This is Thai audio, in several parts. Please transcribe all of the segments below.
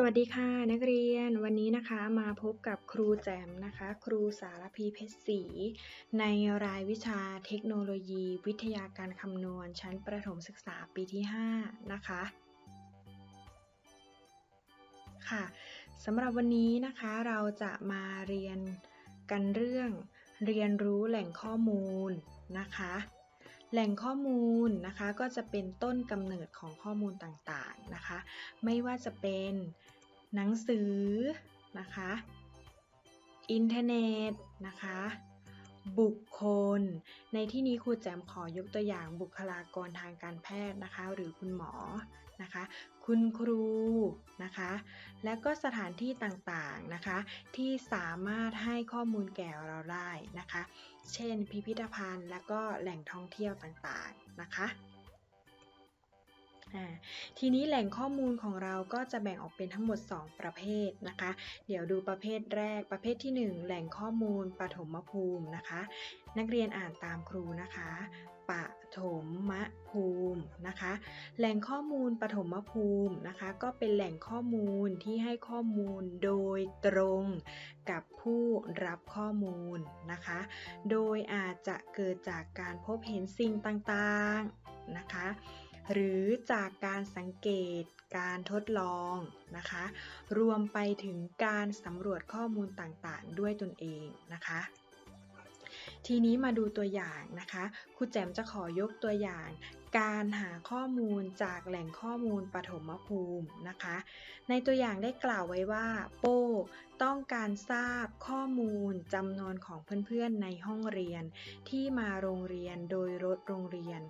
สวัสดีค่ะนักเรียนวันนี้นะคะมาพบกับครูแจมนะคะ ครูสารพีเพชรศรีในรายวิชาเทคโนโลยี วิทยาการคำนวณ ชั้นประถมศึกษาปีที่ 5 นะคะค่ะสำหรับวันนี้นะคะเราจะมาเรียนกันเรื่องเรียนรู้แหล่งข้อมูลนะคะ แหล่งข้อมูลนะคะก็จะเป็นต้นกำเนิดของข้อมูลต่างๆนะคะ ไม่ว่าจะเป็นหนังสือนะคะอินเทอร์เน็ตนะคะบุคคล ในที่นี้ครูแจมขอยกตัวอย่างบุคลากรทางการแพทย์นะคะ หรือคุณหมอ นะคะ คุณครูนะคะ และก็สถานที่ต่างๆนะคะ ที่สามารถให้ข้อมูลแก่เราได้นะคะ เช่น พิพิธภัณฑ์ และก็แหล่งท่องเที่ยวต่างๆนะคะ ทีนี้แหล่งข้อมูลของเราก็จะแบ่งออกเป็นทั้งหมด 2 ประเภทนะคะ เดี๋ยวดูประเภทแรก ประเภทที่ 1 แหล่งข้อมูลปฐมภูมินะคะ นักเรียนอ่านตามครูนะคะปฐมภูมินะคะ แหล่งข้อมูลปฐมภูมินะคะ ก็เป็นแหล่งข้อมูลที่ให้ข้อมูลโดยตรงกับผู้รับข้อมูลนะคะ โดยอาจจะเกิดจากการพบเห็นสิ่งต่างๆนะคะ หรือจากการสังเกตการทดลองนะคะ รวมไปถึงการสำรวจข้อมูลต่างๆ ด้วยตนเองนะคะ ทีนี้มาดูตัวอย่างนะคะครูแจมจะขอยกตัวอย่างการหาข้อมูลจากแหล่งข้อมูลปฐมภูมินะคะ ในตัวอย่างได้กล่าวไว้ว่า โป้ต้องการทราบข้อมูลจำนวนของเพื่อนๆในห้องเรียน ที่มาโรงเรียนโดยรถโรงเรียน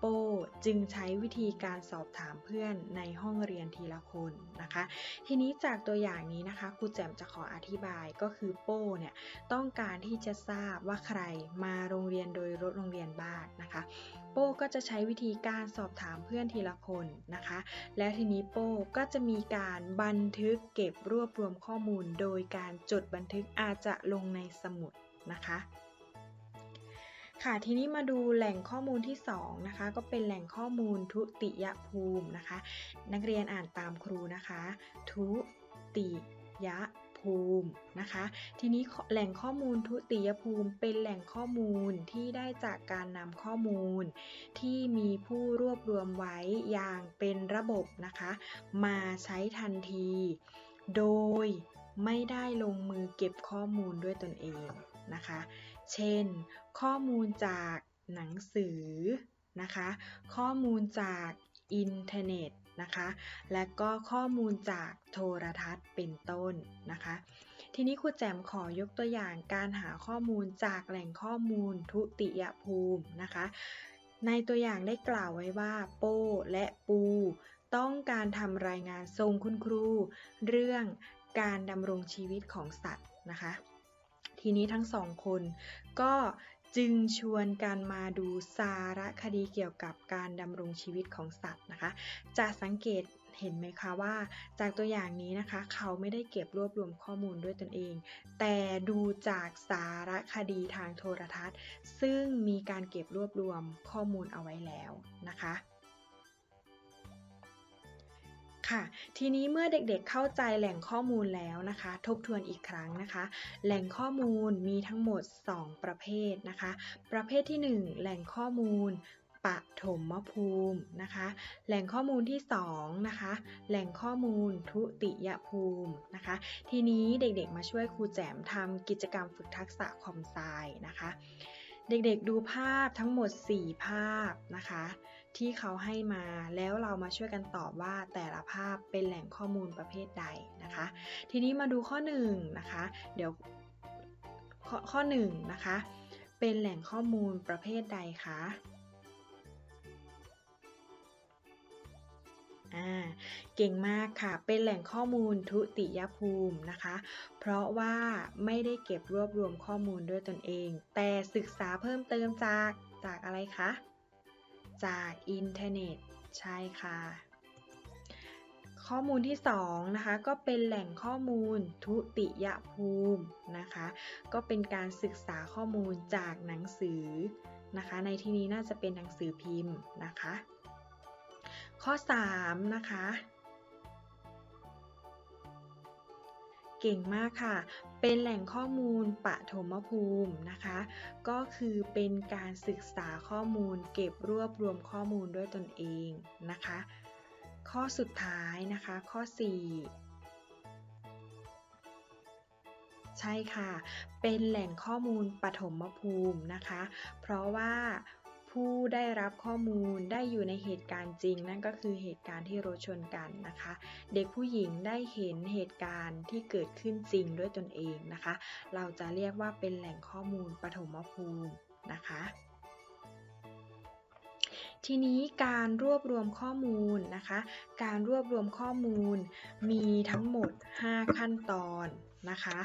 โป้จึงใช้วิธีการสอบถามเพื่อนในห้องเรียนทีละคนนะคะ ทีนี้จากตัวอย่างนี้นะคะครูแจมจะขออธิบายก็คือโป้เนี่ยต้องการที่จะทราบว่าใครมาโรงเรียนโดยรถโรงเรียนบ้างนะคะ ป้ก็จะใช้วิธีการสอบถามเพื่อนทีละคนนะคะ แล้วทีนี้โป้ก็จะมีการบันทึกเก็บรวบรวมข้อมูล โดยการจดบันทึกอาจจะลงในสมุดนะคะค่ะทีนี้มาดูแหล่งข้อมูลที่2นะคะก็เป็นแหล่งข้อมูลทุติยภูมินะคะ นักเรียนอ่านตามครูนะคะ ทุติย ภูมินะคะ ทีนี้แหล่งข้อมูลทุติยภูมิเป็นแหล่งข้อมูลที่ได้จากการนำข้อมูล ที่มีผู้รวบรวมไว้อย่างเป็นระบบนะคะ มาใช้ทันที โดยไม่ได้ลงมือเก็บข้อมูลด้วยตนเองนะคะ เช่น ข้อมูลจากหนังสือนะคะ ข้อมูลจากอินเทอร์เน็ต นะคะ และก็ข้อมูลจากโทรทัศน์เป็นต้นนะคะ ทีนี้ครูแจมขอยกตัวอย่างการหาข้อมูลจากแหล่งข้อมูลทุติยภูมินะคะ ในตัวอย่างได้กล่าวไว้ว่าโป้และปู ต้องการทำรายงานทรงคุณครู เรื่องการดำรงชีวิตของสัตว์นะคะทีนี้ทั้งสองคนก็ จึงชวนกันมาดูสารคดีเกี่ยวกับการดำรงชีวิตของสัตว์นะคะ จะสังเกตเห็นไหมคะว่า จากตัวอย่างนี้นะคะ เขาไม่ได้เก็บรวบรวมข้อมูลด้วยตนเอง แต่ดูจากสารคดีทางโทรทัศน์ ซึ่งมีการเก็บรวบรวมข้อมูลเอาไว้แล้วนะคะ ค่ะ ทีนี้เมื่อเด็กๆเข้าใจแหล่งข้อมูลแล้วนะคะ ทบทวนอีกครั้งนะคะ แหล่งข้อมูลมีทั้งหมด 2 ประเภทนะคะ ประเภทที่ 1 แหล่งข้อมูลปฐมภูมินะคะ แหล่งข้อมูลที่2นะคะ แหล่งข้อมูลทุติยภูมินะคะ ทีนี้เด็กๆมาช่วยครูแจมทำกิจกรรมฝึกทักษะคอมไซนะคะ เด็กๆดูภาพทั้งหมด 4 ภาพนะคะ ที่เขาให้มาแล้วเรามาช่วยกันตอบว่าแต่ละภาพเป็นแหล่งข้อมูลประเภทใดนะคะ ทีนี้มาดูข้อ1นะคะเดี๋ยวข้อข้อ1นะคะเป็นแหล่งข้อมูลประเภทใดคะอ่าเก่งมากค่ะ เป็นแหล่งข้อมูลทุติยภูมินะคะ เพราะว่าไม่ได้เก็บรวบรวมข้อมูลด้วยตนเอง แต่ศึกษาเพิ่มเติมจากจากอะไรคะ จากอินเทอร์เน็ต ใช่ค่ะ ข้อมูลที่2นะคะก็เป็นแหล่งข้อมูลทุติยภูมินะคะ ก็เป็นการศึกษาข้อมูลจากหนังสือนะคะ ในที่นี้น่าจะเป็นหนังสือพิมพ์นะคะ ข้อ 3 นะคะ เก่งมากค่ะ เป็นแหล่งข้อมูลปฐมภูมินะคะ ก็คือเป็นการศึกษาข้อมูล เก็บรวบรวมข้อมูลด้วยตนเองนะคะ ข้อสุดท้ายนะคะ ข้อ 4ใช่ค่ะ เป็นแหล่งข้อมูลปฐมภูมินะคะ เพราะว่า ผู้ได้รับข้อมูลได้อยู่ในเหตุการณ์จริง นั่นก็คือเหตุการณ์ที่รถชนกันนะคะ เด็กผู้หญิงได้เห็นเหตุการณ์ที่เกิดขึ้นจริงด้วยตนเองนะคะ เราจะเรียกว่าเป็นแหล่งข้อมูลปฐมภูมินะคะทีนี้การรวบรวมข้อมูลนะคะ การรวบรวมข้อมูลมีทั้งหมด 5 ขั้นตอนนะคะ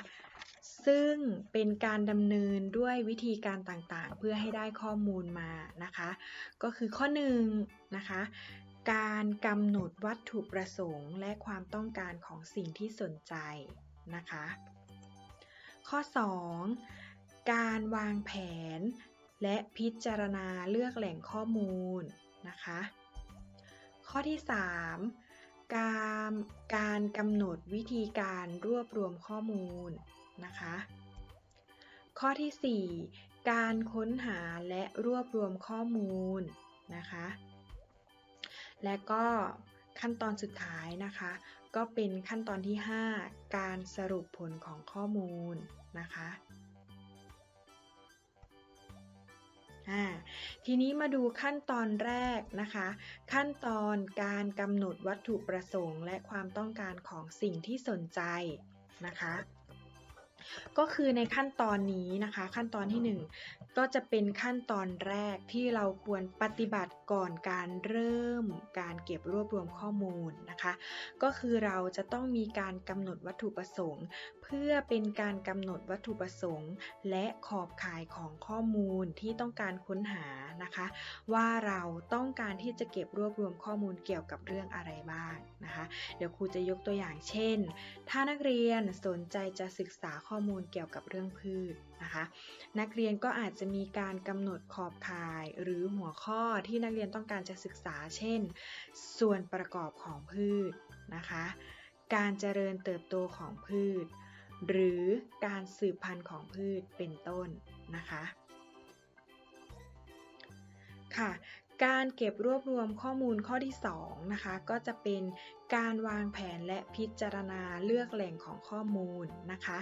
ซึ่งเป็นการดำเนินด้วยวิธีการต่างๆ เพื่อให้ได้ข้อมูลมานะคะ ก็คือข้อ1นนะคะ การกำหนดวัตถุประสงค์และความต้องการของสิ่งที่สนใจนะคะ ข้อ 2 การวางแผน และพิจารณาเลือกแหล่งข้อมูลนะคะ ข้อที่ 3 การการกำหนดวิธีการรวบรวมข้อมูล นะคะ ข้อที่ 4 การค้นหาและรวบรวมข้อมูลนะคะ และก็ขั้นตอนสุดท้ายนะคะ ก็เป็นขั้นตอนที่ 5 การสรุปผลของข้อมูลนะคะทีนี้มาดูขั้นตอนแรกนะคะ ขั้นตอนการกำหนดวัตถุประสงค์ และความต้องการของสิ่งที่สนใจนะคะ ก็คือในขั้นตอนนี้นะคะ ขั้นตอนที่ 1 ก็จะเป็นขั้นตอนแรกที่เราควรปฏิบัติก่อนการเริ่มการเก็บรวบรวมข้อมูลนะคะ ก็คือเราจะต้องมีการกำหนดวัตถุประสงค์ เพื่อเป็นการกำหนดวัตถุประสงค์ และขอบข่ายของข้อมูลที่ต้องการค้นหานะคะ ว่าเราต้องการที่จะเก็บรวบรวมข้อมูลเกี่ยวกับเรื่องอะไรบ้างนะคะ เดี๋ยวครูจะยกตัวอย่างเช่น ถ้านักเรียนสนใจจะศึกษาข้อข้อมูลเกี่ยวกับเรื่องพืชนะคะ นักเรียนก็อาจจะมีการกำหนดขอบข่ายหรือหัวข้อที่นักเรียนต้องการจะศึกษา เช่น ส่วนประกอบของพืชนะคะ การเจริญเติบโตของพืช หรือการสืบพันธุ์ของพืชเป็นต้นนะคะค่ะ การเก็บรวบรวมข้อมูลข้อที่2นะคะก็จะเป็นการวางแผนและพิจารณาเลือกแหล่งของข้อมูลนะคะ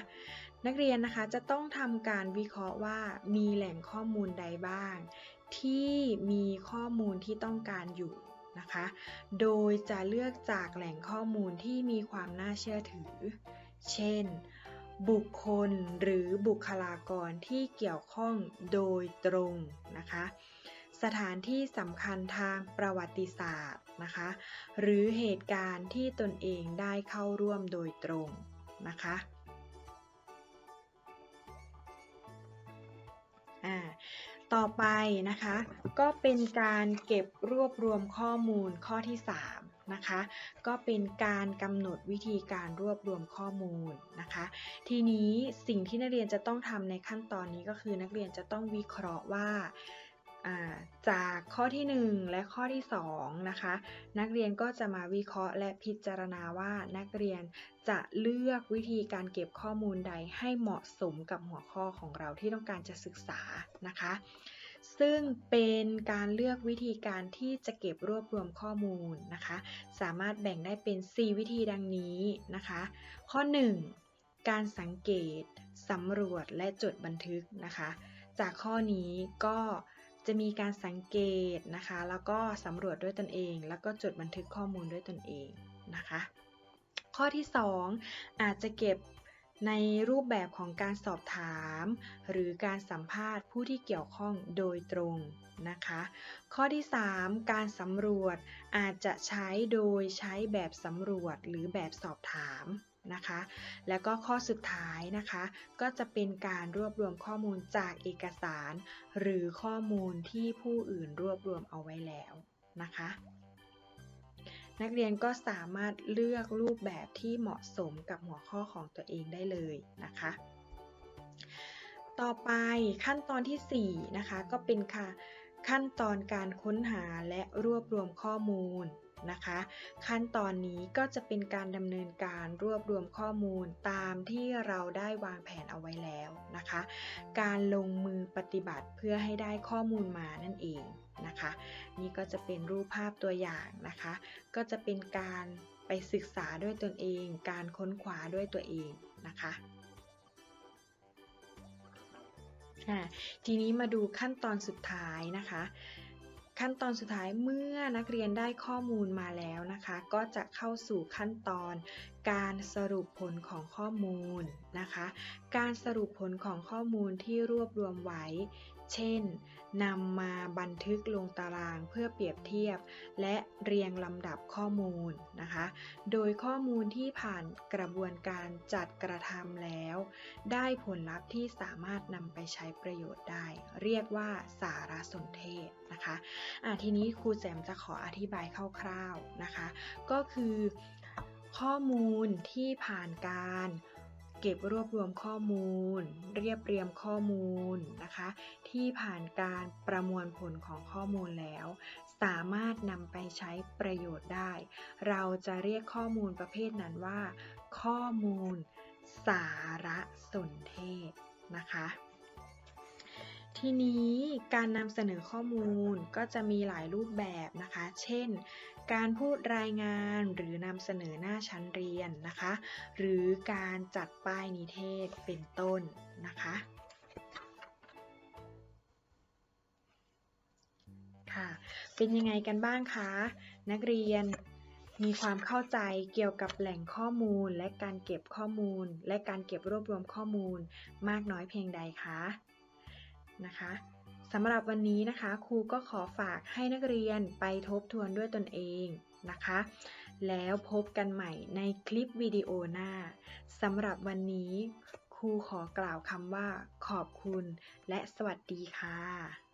นักเรียนนะคะจะต้องทำการวิเคราะห์ว่ามีแหล่งข้อมูลใดบ้าง ที่มีข้อมูลที่ต้องการอยู่นะคะ โดยจะเลือกจากแหล่งข้อมูลที่มีความน่าเชื่อถือ เช่น บุคคลหรือบุคลากรที่เกี่ยวข้องโดยตรงนะคะ สถานที่สำคัญทางประวัติศาสตร์นะคะ หรือเหตุการณ์ที่ตนเองได้เข้าร่วมโดยตรงนะคะต่อไปนะคะ ก็เป็นการเก็บรวบรวมข้อมูลข้อที่ 3 นะคะ ก็เป็นการกำหนดวิธีการรวบรวมข้อมูลนะคะ ทีนี้สิ่งที่นักเรียนจะต้องทำในขั้นตอนนี้ก็คือนักเรียนจะต้องวิเคราะห์ว่า จากข้อที่ 1 และข้อที่2นะคะ นักเรียนก็จะมาวิเคราะห์และพิจารณาว่านักเรียนจะเลือกวิธีการเก็บข้อมูลใดให้เหมาะสมกับหัวข้อของเราที่ต้องการจะศึกษานะคะ ซึ่งเป็นการเลือกวิธีการที่จะเก็บรวบรวมข้อมูลนะคะ สามารถแบ่งได้เป็น 4 วิธีดังนี้นะคะ ข้อ 1 การสังเกตสำรวจและจดบันทึกนะคะ จากข้อนี้ก็ จะมีการสังเกตนะคะ แล้วก็สำรวจด้วยตนเอง แล้วก็จดบันทึกข้อมูลด้วยตนเองนะคะ ข้อที่ 2 อาจจะเก็บในรูปแบบของการสอบถาม หรือการสัมภาษณ์ผู้ที่เกี่ยวข้องโดยตรงนะคะ ข้อที่ 3 การสำรวจอาจจะใช้โดยใช้แบบสำรวจหรือแบบสอบถาม นะคะ แล้วก็ข้อสุดท้ายนะคะ ก็จะเป็นการรวบรวมข้อมูลจากเอกสาร หรือข้อมูลที่ผู้อื่นรวบรวมเอาไว้แล้วนะคะนักเรียนก็สามารถเลือกรูปแบบที่เหมาะสมกับหัวข้อของตัวเองได้เลยนะคะ ต่อไปขั้นตอนที่ 4 นะคะ ก็เป็นค่ะ ขั้นตอนการค้นหาและรวบรวมข้อมูล นะคะ ขั้นตอนนี้ก็จะเป็นการดำเนินการรวบรวมข้อมูลตามที่เราได้วางแผนเอาไว้แล้วนะคะ การลงมือปฏิบัติเพื่อให้ได้ข้อมูลมานั่นเองนะคะ นี่ก็จะเป็นรูปภาพตัวอย่างนะคะ ก็จะเป็นการไปศึกษาด้วยตนเอง การค้นคว้าด้วยตัวเองนะคะทีนี้มาดูขั้นตอนสุดท้ายนะคะ ขั้นตอนสุดท้ายเมื่อนักเรียนได้ข้อมูลมาแล้วนะคะ ก็จะเข้าสู่ขั้นตอนการสรุปผลของข้อมูลนะคะ การสรุปผลของข้อมูลที่รวบรวมไว้ เช่นนำมาบันทึกลงตารางเพื่อเปรียบเทียบ และเรียงลำดับข้อมูลนะคะ โดยข้อมูลที่ผ่านกระบวนการจัดกระทำแล้ว ได้ผลลัพธ์ที่สามารถนำไปใช้ประโยชน์ได้ เรียกว่าสารสนเทศนะคะะทีนี้ครูแจมจะขออธิบายคร่าวๆนะคะ ก็คือข้อมูลที่ผ่านการ เก็บรวบรวมข้อมูล เรียบเรียงข้อมูลนะคะ ที่ผ่านการประมวลผลของข้อมูลแล้ว สามารถนำไปใช้ประโยชน์ได้ เราจะเรียกข้อมูลประเภทนั้นว่า ข้อมูลสารสนเทศนะคะ ทีนี้การนำเสนอข้อมูลก็จะมีหลายรูปแบบนะคะ เช่น การพูดรายงานหรือนำเสนอหน้าชั้นเรียนนะคะ หรือการจัดป้ายนิเทศเป็นต้นนะคะค่ะเป็นยังไงกันบ้างคะ นักเรียนมีความเข้าใจเกี่ยวกับแหล่งข้อมูลและการเก็บข้อมูล และการเก็บรวบรวมข้อมูลมากน้อยเพียงใดคะ นะคะสำหรับวันนี้นะคะ ครูก็ขอฝากให้นักเรียนไปทบทวนด้วยตนเองนะคะ แล้วพบกันใหม่ในคลิปวิดีโอหน้าสำหรับวันนี้ ครูขอกล่าวคำว่าขอบคุณและสวัสดีค่ะ